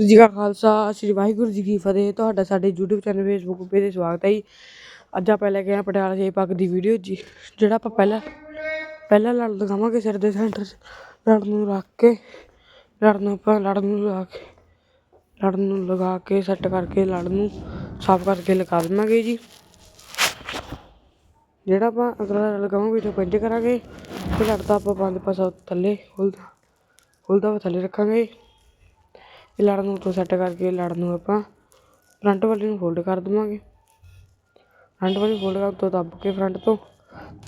ਜੀ ਕਾ ਖਾਲਸਾ, ਸ੍ਰੀ ਵਾਹਿਗੁਰੂ ਜੀ ਕੀ ਫਤਿਹ। ਤੁਹਾਡਾ ਸਾਡੇ YouTube ਚੈਨਲ ਫੇਸਬੁੱਕ ਪੇਜ ਤੇ ਸਵਾਗਤ ਹੈ ਜੀ। ਅੱਜ ਆਪਾਂ ਲੈ ਕੇ ਆਏ ਪਟਿਆਲਾ ਸ਼ੇਪ ਪੱਗ ਦੀ ਵੀਡੀਓ ਜੀ, ਜਿਹੜਾ ਆਪਾਂ ਪਹਿਲਾਂ ਪਹਿਲਾਂ ਲੜ ਲਗਾਵਾਂਗੇ ਸਿਰ ਦੇ ਸੈਂਟਰ 'ਚ। ਲੜ ਨੂੰ ਰੱਖ ਕੇ ਲੜ ਨੂੰ ਆਪਾਂ ਲੜ ਨੂੰ ਲਗਾ ਕੇ ਲੜ ਨੂੰ ਲਗਾ ਕੇ ਸੈੱਟ ਕਰਕੇ ਲੜ ਨੂੰ ਸਾਫ਼ ਕਰਕੇ ਲਗਾ ਦੇਵਾਂਗੇ ਜੀ। ਜਿਹੜਾ ਆਪਾਂ ਅਗਲਾ ਲਗਾਵਾਂਗੇ ਜੋ ਪੰਜ ਕਰਾਂਗੇ। ਤੇ ਲੜਦਾ ਆਪਾਂ ਪੰਜ ਪਾਸਾ ਥੱਲੇ, ਖੁੱਲਦਾ ਖੁੱਲਦਾ ਵਾ ਥੱਲੇ ਰੱਖਾਂਗੇ। ਇਹ ਲੜ ਨੂੰ ਤੋਂ ਸੈੱਟ ਕਰਕੇ ਲੜ ਨੂੰ ਆਪਾਂ ਫਰੰਟ ਵਾਲੀ ਨੂੰ ਫੋਲਡ ਕਰ ਦੇਵਾਂਗੇ। ਫਰੰਟ ਵਾਲੀ ਫੋਲਡ ਕਰ ਤੋਂ ਦੱਬ ਕੇ ਫਰੰਟ ਤੋਂ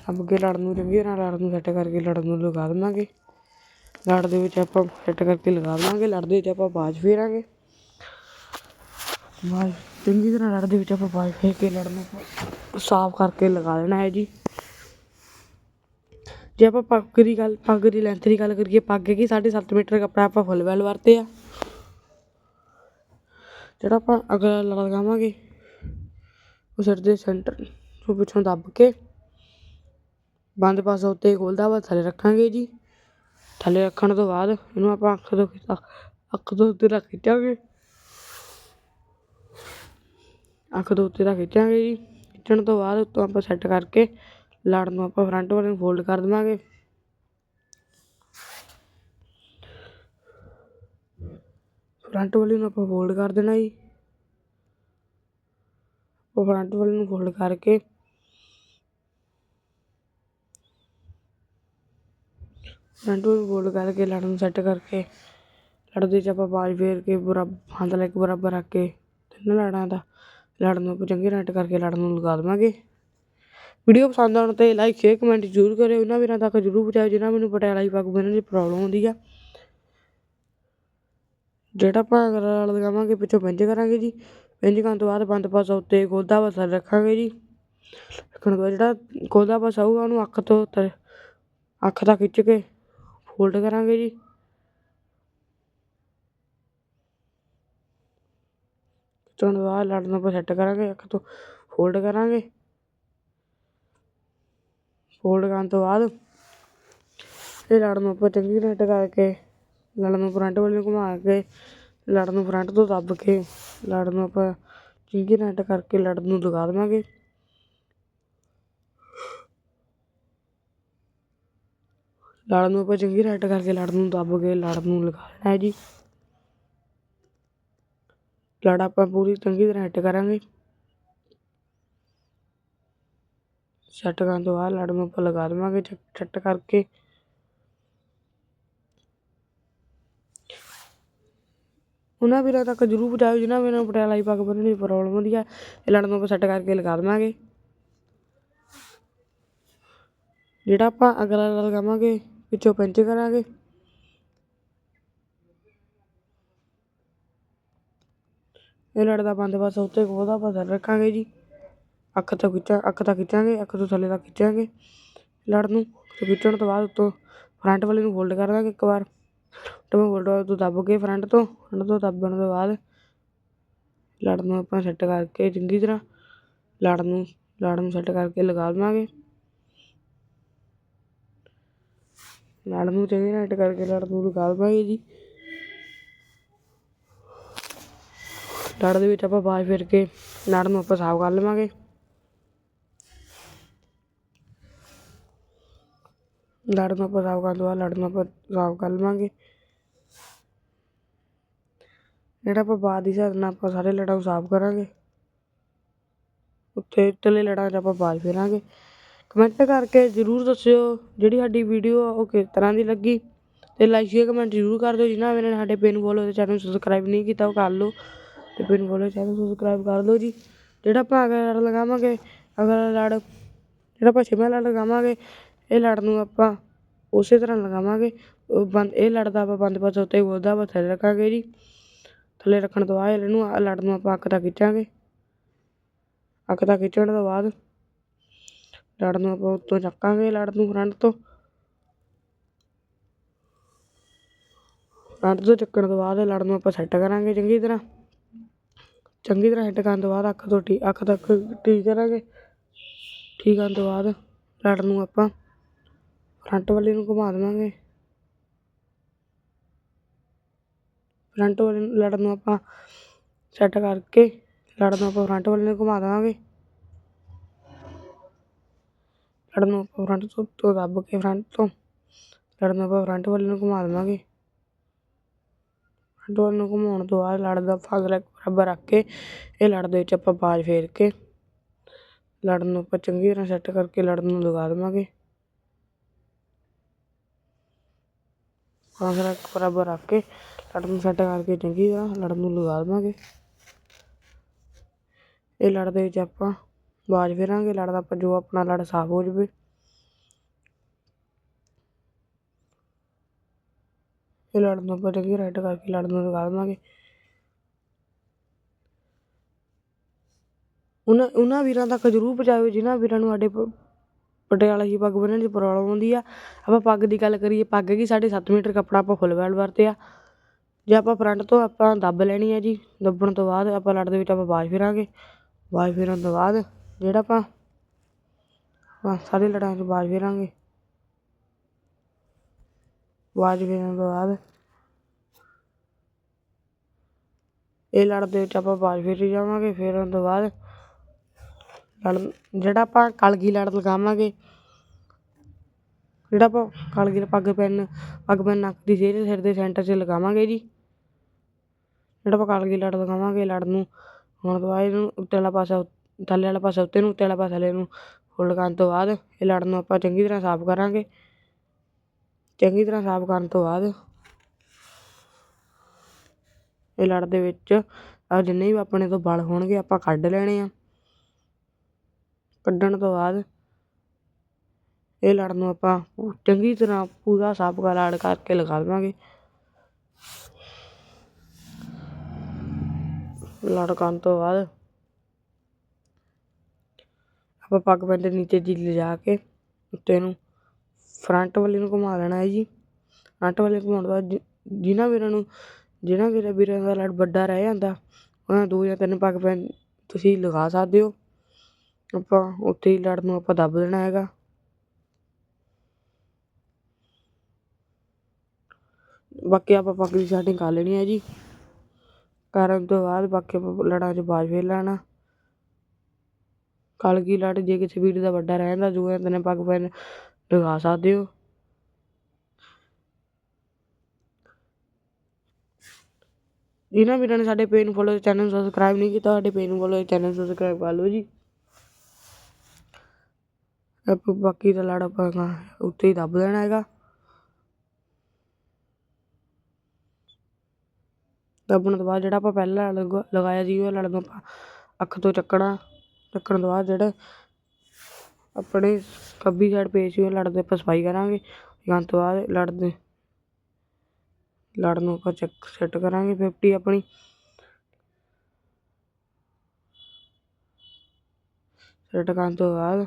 ਦੱਬ ਕੇ ਲੜ ਨੂੰ ਚੰਗੀ ਤਰ੍ਹਾਂ ਲੜ ਨੂੰ ਸੈੱਟ ਕਰਕੇ ਲੜ ਨੂੰ ਲਗਾ ਦੇਵਾਂਗੇ। ਲੜ ਦੇ ਵਿੱਚ ਆਪਾਂ ਸੈੱਟ ਕਰਕੇ ਲਗਾ ਦੇਵਾਂਗੇ। ਲੜ ਦੇ ਵਿੱਚ ਆਪਾਂ ਬਾਜ ਫੇਰਾਂਗੇ। ਬਾਜ ਚੰਗੀ ਤਰ੍ਹਾਂ ਲੜ ਦੇ ਵਿੱਚ ਆਪਾਂ ਬਾਜ ਫੇਰ ਕੇ ਲੜ ਨੂੰ ਸਾਫ਼ ਕਰਕੇ ਲਗਾ ਦੇਣਾ ਹੈ ਜੀ। ਜੇ ਆਪਾਂ ਪੱਗ ਦੀ ਗੱਲ ਪੱਗ ਦੀ ਲੈਂਥ ਦੀ ਗੱਲ ਕਰੀਏ, ਪੱਗ ਕੀ 7.5 ਮੀਟਰ ਕੱਪੜਾ ਆਪਾਂ ਫੁੱਲ ਵੈਲ ਵਰਤੇ ਆ। ਜਿਹੜਾ ਆਪਾਂ ਅਗਲਾ ਲਗਾਵਾਂਗੇ, ਉਹ ਸਿਰ ਦੇ ਸੈਂਟਰ ਨੂੰ ਪਿੱਛੋਂ ਦੱਬ ਕੇ ਬੰਦ ਪਾਸਾ ਉੱਤੇ ਖੋਲਦਾ ਵਾ, ਥੱਲੇ ਰੱਖਾਂਗੇ ਜੀ। ਥੱਲੇ ਰੱਖਣ ਤੋਂ ਬਾਅਦ ਇਹਨੂੰ ਆਪਾਂ ਅੱਖ ਤੋਂ ਅੱਖ ਤੋਂ ਉੱਤੇ ਰੱਖ ਖਿੱਚਾਂਗੇ। ਅੱਖ ਤੋਂ ਉੱਤੇ ਰੱਖ ਖਿੱਚਾਂਗੇ ਜੀ। ਖਿੱਚਣ ਤੋਂ ਬਾਅਦ ਉੱਤੋਂ ਆਪਾਂ ਸੈੱਟ ਕਰਕੇ ਲੜ ਨੂੰ ਆਪਾਂ ਫਰੰਟ ਵਾਲੇ ਨੂੰ ਫੋਲਡ ਕਰ ਦੇਵਾਂਗੇ। ਫਰੰਟ ਵਾਲੀ ਨੂੰ ਆਪਾਂ ਫੋਲਡ ਕਰ ਦੇਣਾ ਜੀ। ਉਹ ਫਰੰਟ ਵਾਲੇ ਨੂੰ ਫੋਲਡ ਕਰਕੇ। ਫਰੰਟ ਵਾਲੇ ਨੂੰ ਫੋਲਡ ਕਰਕੇ ਲੜ ਨੂੰ ਸੈੱਟ ਕਰਕੇ, ਲੜ ਦੇ 'ਚ ਆਪਾਂ ਬਾਜ ਫੇਰ ਕੇ ਬਰਾਬਰ ਹੰਦ ਲੈ ਕੇ ਬਰਾਬਰ ਰੱਖ ਕੇ ਤਿੰਨ ਲੜਾਂ ਦਾ, ਲੜ ਨੂੰ ਆਪਾਂ ਚੰਗੀ ਰੈਟ ਕਰਕੇ ਲੜ ਨੂੰ ਲਗਾ ਦੇਵਾਂਗੇ। ਵੀਡੀਓ ਪਸੰਦ ਆਉਣ ਤੇ ਲਾਈਕ ਸ਼ੇਅਰ ਕਮੈਂਟ ਜ਼ਰੂਰ ਕਰਿਓ। ਉਹਨਾਂ ਵੀਰਾਂ ਤੱਕ ਜ਼ਰੂਰ ਪਹੁੰਚਾਇਓ ਜਿਹਨਾਂ ਮੈਨੂੰ ਪਟਿਆਲਾ ਹੀ ਪੱਗ ਬੰਨ੍ਹਣ ਦੀ ਪ੍ਰੋਬਲਮ ਆਉਂਦੀ ਆ। ਜਿਹੜਾ ਆਪਾਂ ਲਗਾਵਾਂਗੇ ਪਿੱਛੋਂ ਪਿੰਜ ਕਰਾਂਗੇ ਜੀ। ਪਿੰਜ ਕਰਨ ਤੋਂ ਬਾਅਦ ਬੰਦ ਪਾਸਾ ਉੱਤੇ ਗੋਦਾ ਪਾਸਾ ਰੱਖਾਂਗੇ ਜੀ। ਰੱਖਣ ਤੋਂ ਬਾਅਦ ਜਿਹੜਾ ਗੋਦਾ ਪਾਸਾ ਹੋਊਗਾ ਉਹਨੂੰ ਅੱਖ ਤੋਂ ਤ ਅੱਖ ਦਾ ਖਿੱਚ ਕੇ ਫੋਲਡ ਕਰਾਂਗੇ ਜੀ। ਖਿੱਚਣ ਤੋਂ ਬਾਅਦ ਲੜ ਨੂੰ ਆਪਾਂ ਸੈੱਟ ਕਰਾਂਗੇ, ਅੱਖ ਤੋਂ ਫੋਲਡ ਕਰਾਂਗੇ। ਫੋਲਡ ਕਰਨ ਤੋਂ ਬਾਅਦ ਇਹ ਲੜ ਨੂੰ ਆਪਾਂ ਚੰਗੀ ਤਰ੍ਹਾਂ ਹਿੱਟ ਕੇ ਲੜ ਨੂੰ ਫਰੰਟ ਵੱਲ ਨੂੰ ਘੁਮਾ ਕੇ ਲੜ ਨੂੰ ਫਰੰਟ ਤੋਂ ਦੱਬ ਕੇ, ਲੜ ਨੂੰ ਆਪਾਂ ਚੰਗੀ ਤਰ੍ਹਾਂ ਕਰਕੇ ਲੜ ਨੂੰ ਲਗਾ ਦੇਵਾਂਗੇ। ਲੜ ਨੂੰ ਆਪਾਂ ਚੰਗੀ ਤਰ੍ਹਾਂ ਕਰਕੇ ਲੜ ਨੂੰ ਦੱਬ ਕੇ, ਲੜ ਨੂੰ ਲਗਾ ਦੇਣਾ ਹੈ ਜੀ। ਲੜ ਆਪਾਂ ਪੂਰੀ ਚੰਗੀ ਤਰ੍ਹਾਂ ਹਿੱਟ ਕਰਾਂਗੇ। ਸੈੱਟ ਕਰਨ ਤੋਂ ਬਾਅਦ ਲੜ ਨੂੰ ਆਪਾਂ ਲਗਾ ਦੇਵਾਂਗੇ ਛੱਟ ਕਰਕੇ। ਉਹਨਾਂ ਵੀਰਾਂ ਤੱਕ ਜ਼ਰੂਰ ਪਹੁੰਚਾਇਓ, ਜਿਨ੍ਹਾਂ ਵੀਰਾਂ ਨੂੰ ਪਟਿਆਲਾ ਹੀ ਪੱਗ ਬੰਨ੍ਹਣ ਦੀ ਪ੍ਰੋਬਲਮ ਹੁੰਦੀ ਹੈ ਇਹ ਲੜਨ ਨੂੰ ਆਪਾਂ ਸੈੱਟ ਕਰਕੇ ਲਗਾ ਦੇਵਾਂਗੇ। ਜਿਹੜਾ ਆਪਾਂ ਅਗਲਾ ਲਗਾਵਾਂਗੇ ਪਿੱਛੋਂ ਪਿੰਚ ਕਰਾਂਗੇ। ਇਹ ਲੜ ਦਾ ਬੰਦ ਪਾਸਾ ਉੱਤੇ ਆਪਾਂ ਪਾਸਾ ਰੱਖਾਂਗੇ ਜੀ। ਅੱਖ ਤੋਂ ਖਿੱਚਾਂ, ਅੱਖ ਤੋਂ ਖਿੱਚਾਂਗੇ, ਅੱਖ ਤੋਂ ਥੱਲੇ ਤੱਕ ਖਿੱਚਾਂਗੇ। ਲੜ ਨੂੰ ਖਿੱਚਣ ਤੋਂ ਬਾਅਦ ਉੱਤੋਂ ਫਰੰਟ ਵਾਲੇ ਨੂੰ ਫੋਲਡ ਕਰ ਦਾਂਗੇ ਇੱਕ ਵਾਰ। ਟਮੇ ਫੋਲਡ ਤੋਂ ਦੱਬ ਕੇ ਫਰੰਟ ਤੋਂ ਫਰੰਟ ਤੋਂ ਦੱਬਣ ਤੋਂ ਬਾਅਦ ਲੜ ਨੂੰ ਆਪਾਂ ਸੈੱਟ ਕਰਕੇ ਚੰਗੀ ਤਰ੍ਹਾਂ ਲੜ ਨੂੰ ਲੜ ਨੂੰ ਸੈੱਟ ਕਰਕੇ ਲਗਾ ਲਵਾਂਗੇ। ਲੜ ਨੂੰ ਚੰਗੀ ਤਰ੍ਹਾਂ ਸੈੱਟ ਕਰਕੇ ਲੜ ਨੂੰ ਲਗਾ ਲਵਾਂਗੇ ਜੀ। ਲੜ ਦੇ ਵਿੱਚ ਆਪਾਂ ਬਾਜ ਫਿਰ ਕੇ ਲੜ ਨੂੰ ਆਪਾਂ ਸਾਫ਼ ਕਰ ਲਵਾਂਗੇ। ਲੜ ਨੂੰ ਆਪਾਂ ਸਾਫ਼ ਕਰਨ ਤੋਂ ਲੜ ਨੂੰ ਆਪਾਂ ਸਾਫ਼ ਕਰ ਲਵਾਂਗੇ ਜਿਹੜਾ ਆਪਾਂ ਬਾਅਦ ਦੀ ਹਿਸਾਬ ਆਪਾਂ ਸਾਰੇ ਲੜਾਂ ਨੂੰ ਸਾਫ਼ ਕਰਾਂਗੇ, ਉੱਥੇ ਉੱਤਲੇ ਲੜਾਂ 'ਚ ਆਪਾਂ ਬਾਜ ਫੇਰਾਂਗੇ। ਕਮੈਂਟ ਕਰਕੇ ਜ਼ਰੂਰ ਦੱਸਿਓ ਜਿਹੜੀ ਸਾਡੀ ਵੀਡੀਓ ਆ, ਉਹ ਕਿਸ ਤਰ੍ਹਾਂ ਦੀ ਲੱਗੀ। ਤੇ ਲਾਈਕ ਸ਼ੇਅਰ ਕਮੈਂਟ ਜ਼ਰੂਰ ਕਰ ਦਿਓ। ਜਿਨ੍ਹਾਂ ਨੇ ਸਾਡੇ ਪੇਨ ਫੋਲੋ ਤੇ ਚੈਨਲ ਨੂੰ ਸਬਸਕ੍ਰਾਈਬ ਨਹੀਂ ਕੀਤਾ, ਉਹ ਕਰ ਲਓ। ਤੇ ਪੇਨ ਫੋਲੋ ਚੈਨਲ ਨੂੰ ਸਬਸਕ੍ਰਾਈਬ ਕਰ ਲਓ ਜੀ। ਜਿਹੜਾ ਆਪਾਂ ਅਗਲਾ ਲੜ ਲਗਾਵਾਂਗੇ, ਅਗਲਾ ਲੜ, ਜਿਹੜਾ ਆਪਾਂ ਛੇਵਾਂ ਲੜ ਲਗਾਵਾਂਗੇ ਇਹ ਲੜ ਨੂੰ ਆਪਾਂ ਉਸੇ ਤਰ੍ਹਾਂ ਲਗਾਵਾਂਗੇ। ਉਹ ਬੰਦ, ਇਹ ਲੜ ਦਾ ਆਪਾਂ ਬੰਦ ਪਾਸਾ ਉੱਤੇ ਖੋਲਦਾ ਆਪਾਂ ਥੱਲੇ ਰੱਖਾਂਗੇ ਜੀ। ਥੱਲੇ ਰੱਖਣ ਤੋਂ ਬਾਅਦ ਇਹਨੂੰ ਆਹ ਲੜ ਨੂੰ ਆਪਾਂ ਅੱਖ ਦਾ ਖਿੱਚਾਂਗੇ। ਅੱਖ ਤੱਕ ਖਿੱਚਣ ਤੋਂ ਬਾਅਦ ਲੜ ਨੂੰ ਆਪਾਂ ਉੱਤੋਂ ਚੱਕਾਂਗੇ ਲੜ ਨੂੰ ਫਰੰਟ ਤੋਂ। ਫਰੰਟ ਤੋਂ ਚੱਕਣ ਤੋਂ ਬਾਅਦ ਲੜ ਨੂੰ ਆਪਾਂ ਸੈੱਟ ਕਰਾਂਗੇ ਚੰਗੀ ਤਰ੍ਹਾਂ। ਚੰਗੀ ਤਰ੍ਹਾਂ ਹਿੱਟ ਕਰਨ ਤੋਂ ਬਾਅਦ ਅੱਖ ਤੋਂ ਟੀ ਅੱਖ ਤੱਕ ਠੀਕ ਕਰਾਂਗੇ। ਠੀਕ ਕਰਨ ਤੋਂ ਬਾਅਦ ਲੜ ਨੂੰ ਆਪਾਂ ਫਰੰਟ ਵਾਲੇ ਨੂੰ ਘੁਮਾ ਦੇਵਾਂਗੇ। ਫਰੰਟ ਵਾਲੇ ਨੂੰ ਲੜ ਨੂੰ ਆਪਾਂ ਸੈੱਟ ਕਰਕੇ ਲੜ ਨੂੰ ਆਪਾਂ ਫਰੰਟ ਵਾਲੇ ਨੂੰ ਘੁਮਾ ਦੇਵਾਂਗੇ। ਲੜ ਨੂੰ ਆਪਾਂ ਫਰੰਟ ਤੋਂ ਤੋਂ ਦੱਬ ਕੇ ਫਰੰਟ ਤੋਂ ਲੜ ਨੂੰ ਆਪਾਂ ਫਰੰਟ ਵਾਲੇ ਨੂੰ ਘੁਮਾ ਦੇਵਾਂਗੇ। ਫਰੰਟ ਵਾਲੇ ਨੂੰ ਘੁਮਾਉਣ ਤੋਂ ਬਾਅਦ ਲੜ ਦਾ ਫਾਸਲਾ ਬਰਾਬਰ ਰੱਖ ਕੇ ਇਹ ਲੜ ਦੇ ਵਿੱਚ ਆਪਾਂ ਬਾਜ ਫੇਰ ਕੇ ਲੜ ਨੂੰ ਆਪਾਂ ਚੰਗੀ ਤਰ੍ਹਾਂ ਸੈੱਟ ਕਰਕੇ ਲੜ ਨੂੰ ਲਗਾ ਦੇਵਾਂਗੇ। ਫਾਸਲਾ ਬਰਾਬਰ ਰੱਖ ਕੇ ਲੜ ਨੂੰ ਸੈੱਟ ਕਰਕੇ ਚੰਗੀ ਤਰ੍ਹਾਂ ਲੜ ਨੂੰ ਲਗਾ ਦੇਵਾਂਗੇ। ਇਹ ਲੜ ਦੇ ਵਿੱਚ ਆਪਾਂ ਬਾਜ ਫੇਰਾਂਗੇ ਲੜ ਦਾ ਆਪਾਂ ਜੋ ਆਪਣਾ ਲੜ ਸਾਫ਼ ਹੋ ਜਾਵੇ। ਇਹ ਲੜ ਨੂੰ ਆਪਾਂ ਚੰਗੀ ਰਾਈਟ ਕਰਕੇ ਲੜ ਨੂੰ ਲਗਾ ਦੇਵਾਂਗੇ। ਉਹਨਾਂ ਉਹਨਾਂ ਵੀਰਾਂ ਤੱਕ ਜ਼ਰੂਰ ਪਹੁੰਚਾਇਓ, ਜਿਨ੍ਹਾਂ ਵੀਰਾਂ ਨੂੰ ਸਾਡੇ ਪਟਿਆਲਾ ਦੀ ਪੱਗ ਬੰਨ੍ਹਣ 'ਚ ਪ੍ਰੋਬਲਮ ਆਉਂਦੀ ਆ। ਆਪਾਂ ਪੱਗ ਦੀ ਗੱਲ ਕਰੀਏ, ਪੱਗ ਕੀ ਸਾਢੇ ਸੱਤ ਮੀਟਰ ਕੱਪੜਾ ਆਪਾਂ ਫੁੱਲ ਵੈਲ ਵਰਤਿਆ ਜੇ ਆਪਾਂ ਫਰੰਟ ਤੋਂ ਆਪਾਂ ਦੱਬ ਲੈਣੀ ਹੈ ਜੀ, ਦੱਬਣ ਤੋਂ ਬਾਅਦ ਆਪਾਂ ਲੜ ਦੇ ਵਿੱਚ ਆਪਾਂ ਬਾਜ ਫਿਰਾਂਗੇ। ਬਾਜ ਫਿਰਨ ਤੋਂ ਬਾਅਦ ਜਿਹੜਾ ਆਪਾਂ ਆਪਾਂ ਸਾਰੇ ਲੜਾਂ 'ਚ ਬਾਜ ਫਿਰਾਂਗੇ। ਬਾਜ ਫਿਰਨ ਤੋਂ ਬਾਅਦ ਇਹ ਲੜ ਦੇ ਵਿੱਚ ਆਪਾਂ ਬਾਜ ਫੇਰੀ ਜਾਵਾਂਗੇ। ਫੇਰਨ ਤੋਂ ਬਾਅਦ ਲੜ ਜਿਹੜਾ ਆਪਾਂ ਕਲਗੀ ਲੜ ਲਗਾਵਾਂਗੇ, ਜਿਹੜਾ ਆਪਾਂ ਕਲਗੀ ਪੱਗ ਪੈਨ ਪੱਗ ਪੈਨ ਨੱਕ ਦੀ ਜੇਬ ਸਿਰ ਦੇ ਸੈਂਟਰ 'ਚ ਲਗਾਵਾਂਗੇ ਜੀ। ਜਿਹੜਾ ਆਪਾਂ ਕਲਗੀ ਲੜ ਲਗਾਵਾਂਗੇ ਲੜ ਨੂੰ, ਹੁਣ ਤੋਂ ਬਾਅਦ ਇਹਨੂੰ ਉੱਤੇ ਵਾਲਾ ਪਾਸਾ ਥੱਲੇ ਵਾਲਾ ਪਾਸਾ ਉੱਤੇ ਨੂੰ, ਉੱਤੇ ਵਾਲਾ ਪਾਸਾ ਥੱਲੇ ਨੂੰ ਫੁੱਲ ਕਰਨ ਤੋਂ ਬਾਅਦ ਇਹ ਲੜ ਨੂੰ ਆਪਾਂ ਚੰਗੀ ਤਰ੍ਹਾਂ ਸਾਫ਼ ਕਰਾਂਗੇ। ਚੰਗੀ ਤਰ੍ਹਾਂ ਸਾਫ਼ ਕਰਨ ਤੋਂ ਬਾਅਦ ਇਹ ਲੜ ਦੇ ਵਿੱਚ ਜਿੰਨੇ ਵੀ ਆਪਣੇ ਤੋਂ ਬਲ ਹੋਣਗੇ ਆਪਾਂ ਕੱਢ ਲੈਣੇ ਆ। ਕੱਢਣ ਤੋਂ ਬਾਅਦ ਇਹ ਲੜ ਨੂੰ ਆਪਾਂ ਚੰਗੀ ਤਰ੍ਹਾਂ ਪੂਰਾ ਸਾਫ਼ ਕਰ, ਲੜ ਕਰਕੇ ਲਗਾ ਦੇਵਾਂਗੇ। ਲੜ ਕਰਨ ਤੋਂ ਬਾਅਦ ਆਪਾਂ ਪੱਗ ਪੈਨ ਦੇ ਨੀਚੇ ਜੀ ਲਿਜਾ ਕੇ ਉੱਤੇ ਨੂੰ ਫਰੰਟ ਵਾਲੇ ਨੂੰ ਘੁਮਾ ਲੈਣਾ ਹੈ ਜੀ। ਫਰੰਟ ਵਾਲੇ ਨੂੰ ਘੁਮਾਉਣ ਤੋਂ ਬਾਅਦ ਜਿ- ਜਿਨ੍ਹਾਂ ਵੀਰਾਂ ਨੂੰ ਜਿਹਨਾਂ ਵੀਰਾਂ ਵੀਰਾਂ ਦਾ ਲੜ ਵੱਡਾ ਰਹਿ ਜਾਂਦਾ, ਉਹਨਾਂ ਦੋ ਜਾਂ ਤਿੰਨ ਪੱਗ ਪੈਨ ਤੁਸੀਂ ਲਗਾ ਸਕਦੇ ਹੋ। ਆਪਾਂ ਉੱਥੇ ਹੀ ਲੜ ਨੂੰ ਆਪਾਂ ਦੱਬ ਦੇਣਾ ਹੈਗਾ। ਬਾਕੀ ਆਪਾਂ ਪੱਗ ਦੀ ਸੈਟਿੰਗ ਕਰ ਲੈਣੀ ਹੈ ਜੀ। ਕਰਨ ਤੋਂ ਬਾਅਦ ਬਾਕੀ ਆਪਾਂ ਲੜਾਂ 'ਚ ਬਾਜ ਫੇਰ ਲੈਣਾ। ਕਲਗੀ ਲੜ, ਜੇ ਕਿਸੇ ਵੀਰ ਦਾ ਵੱਡਾ ਰਹਿੰਦਾ ਜਾਂਦਾ ਦੋ ਤਿੰਨ ਪੱਗ ਪੈਨ ਲਗਾ ਸਕਦੇ ਹੋ। ਜਿਨ੍ਹਾਂ ਵੀਰਾਂ ਨੇ ਸਾਡੇ ਪੇਜ ਨੂੰ ਫੋਲੋ ਚੈਨਲ ਨੂੰ ਸਬਸਕ੍ਰਾਈਬ ਨਹੀਂ ਕੀਤਾ, ਸਾਡੇ ਪੇਜ ਨੂੰ ਫੋਲੋ ਚੈਨਲ ਨੂੰ ਸਬਸਕ੍ਰਾਈਬ ਕਰ ਲਓ ਜੀ। ਬਾਕੀ ਦਾ ਲੜ ਆਪਾਂ ਉੱਤੇ ਹੀ ਦੱਬ ਦੇਣਾ ਹੈਗਾ। ਦੱਬਣ ਤੋਂ ਬਾਅਦ ਜਿਹੜਾ ਆਪਾਂ ਪਹਿਲਾਂ ਲਗ- ਲਗਾਇਆ ਸੀ, ਉਹ ਲੜ ਨੂੰ ਆਪਾਂ ਅੱਖ ਤੋਂ ਚੱਕਣਾ, ਚੱਕਣ ਤੋਂ ਬਾਅਦ ਜਿਹੜਾ ਆਪਣੇ ਖੱਬੀ ਸਾਈਡ ਪੇਜ ਸੀ, ਉਹ ਲੜ ਦੇ ਆਪਾਂ ਸਫ਼ਾਈ ਕਰਾਂਗੇ। ਕਰਨ ਤੋਂ ਬਾਅਦ ਲੜ ਦੇ, ਲੜ ਨੂੰ ਆਪਾਂ ਚੱਕ ਸੈੱਟ ਕਰਾਂਗੇ 50 ਆਪਣੀ। ਸੈੱਟ ਕਰਨ ਤੋਂ ਬਾਅਦ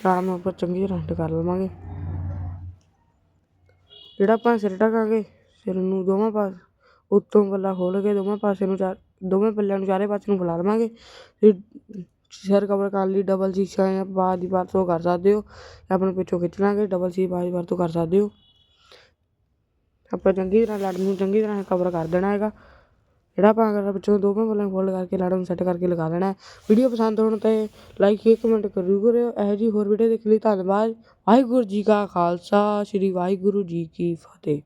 ਆਰਾਮ ਨੂੰ ਆਪਾਂ ਚੰਗੀ ਤਰ੍ਹਾਂ ਸੈੱਟ ਕਰ ਲਵਾਂਗੇ। ਜਿਹੜਾ ਆਪਾਂ ਸਿਰ ਢਕਾਂਗੇ, ਸਿਰ ਨੂੰ ਦੋਵਾਂ ਪਾਸ, ਉੱਤੋਂ ਪੱਲਾ ਖੋਲ੍ਹ ਕੇ ਦੋਵਾਂ ਪਾਸੇ ਨੂੰ ਚਾਰ, ਦੋਵੇਂ ਪੱਲਿਆਂ ਨੂੰ ਚਾਰੇ ਪਾਸੇ ਨੂੰ ਫੈਲਾ ਦੇਵਾਂਗੇ ਸਿਰ ਕਵਰ ਕਰਨ ਲਈ ਡਬਲ ਸ਼ੀਸ਼ਾ ਜਾਂ ਬਾਜ ਦੀ ਵਰਤੋਂ ਕਰ ਸਕਦੇ ਹੋ। ਜਾਂ ਆਪਣੇ ਪਿੱਛੋਂ ਖਿੱਚ ਲਾਂਗੇ ਡਬਲ ਸ਼ੀਸ਼ਾ ਬਾਜ ਦੀ ਵਰਤੋਂ ਕਰ ਸਕਦੇ ਹੋ। ਆਪਾਂ ਚੰਗੀ ਤਰ੍ਹਾਂ, ਲੜ ਨੂੰ ਚੰਗੀ ਤਰ੍ਹਾਂ ਕਵਰ ਕਰ ਦੇਣਾ ਹੈਗਾ। ਜਿਹੜਾ ਆਪਾਂ ਅਗਰ ਪਿੱਛੋਂ ਦੋਵੇਂ ਪੱਲਿਆਂ ਫੋਲਡ ਕਰਕੇ ਲੜ ਨੂੰ ਸੈੱਟ ਕਰਕੇ ਲਗਾ ਦੇਣਾ ਵੀਡੀਓ ਪਸੰਦ ਹੋਣ ਤੇ ਲਾਈਕ ਸ਼ੇਅਰ ਕਮੈਂਟ ਜ਼ਰੂਰ ਕਰਿਓ। ਇਹੋ ਜਿਹੀ ਹੋਰ ਵੀਡੀਓ ਦੇਖਣ ਲਈ ਧੰਨਵਾਦ। ਵਾਹਿਗੁਰੂ ਜੀ ਕਾ ਖਾਲਸਾ, ਸ੍ਰੀ ਵਾਹਿਗੁਰੂ ਜੀ ਕੀ ਫਤਿਹ।